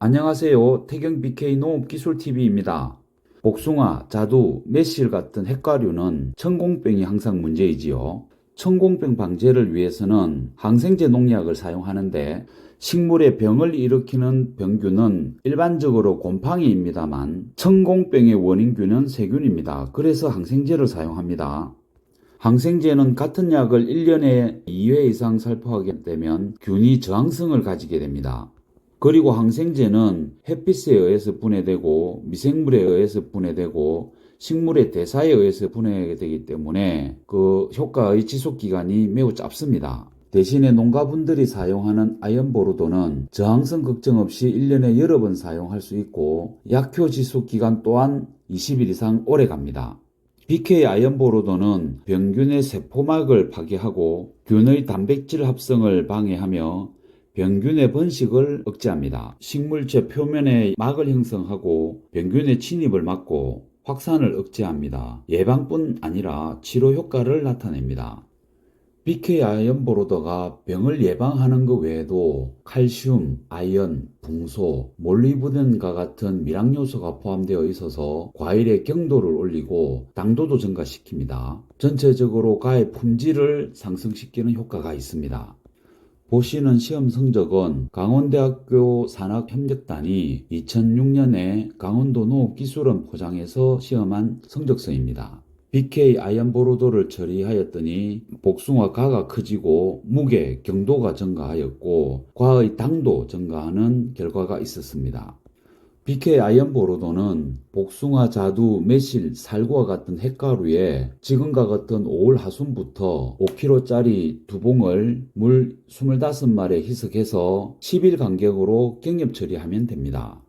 안녕하세요. 태경 BK 농업기술TV입니다. 복숭아, 자두, 매실 같은 핵과류는 천공병이 항상 문제이지요. 천공병 방제를 위해서는 항생제 농약을 사용하는데 식물에 병을 일으키는 병균은 일반적으로 곰팡이입니다만 천공병의 원인균은 세균입니다. 그래서 항생제를 사용합니다. 항생제는 같은 약을 1년에 2회 이상 살포하게 되면 균이 저항성을 가지게 됩니다. 그리고 항생제는 햇빛에 의해서 분해되고 미생물에 의해서 분해되고 식물의 대사에 의해서 분해되기 때문에 그 효과의 지속 기간이 매우 짧습니다. 대신에 농가분들이 사용하는 아연 보르도는 저항성 걱정 없이 1년에 여러 번 사용할 수 있고 약효 지속 기간 또한 20일 이상 오래 갑니다. BK 아연 보르도는 병균의 세포막을 파괴하고 균의 단백질 합성을 방해하며 병균의 번식을 억제합니다. 식물체 표면에 막을 형성하고 병균의 침입을 막고 확산을 억제합니다. 예방뿐 아니라 치료 효과를 나타냅니다. BK 아연 보로더가 병을 예방하는 것 외에도 칼슘, 아연, 붕소, 몰리브덴과 같은 미량 요소가 포함되어 있어서 과일의 경도를 올리고 당도도 증가시킵니다. 전체적으로 과의 품질을 상승시키는 효과가 있습니다. 보시는 시험 성적은 강원대학교 산학협력단이 2006년에 강원도 농업기술원 포장에서 시험한 성적서입니다. BK 아연보로도를 처리하였더니 복숭아 가가 커지고 무게, 경도가 증가하였고 과의 당도 증가하는 결과가 있었습니다. BK 아연보로도는 복숭아, 자두, 매실, 살구와 같은 핵가루에 지금과 같은 5월 하순부터 5kg짜리 두 봉을 물 25마리에 희석해서 10일 간격으로 경협 처리하면 됩니다.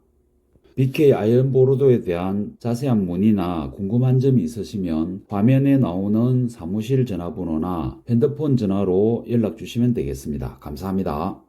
BK 아연보로도에 대한 자세한 문의나 궁금한 점이 있으시면 화면에 나오는 사무실 전화번호나 핸드폰 전화로 연락 주시면 되겠습니다. 감사합니다.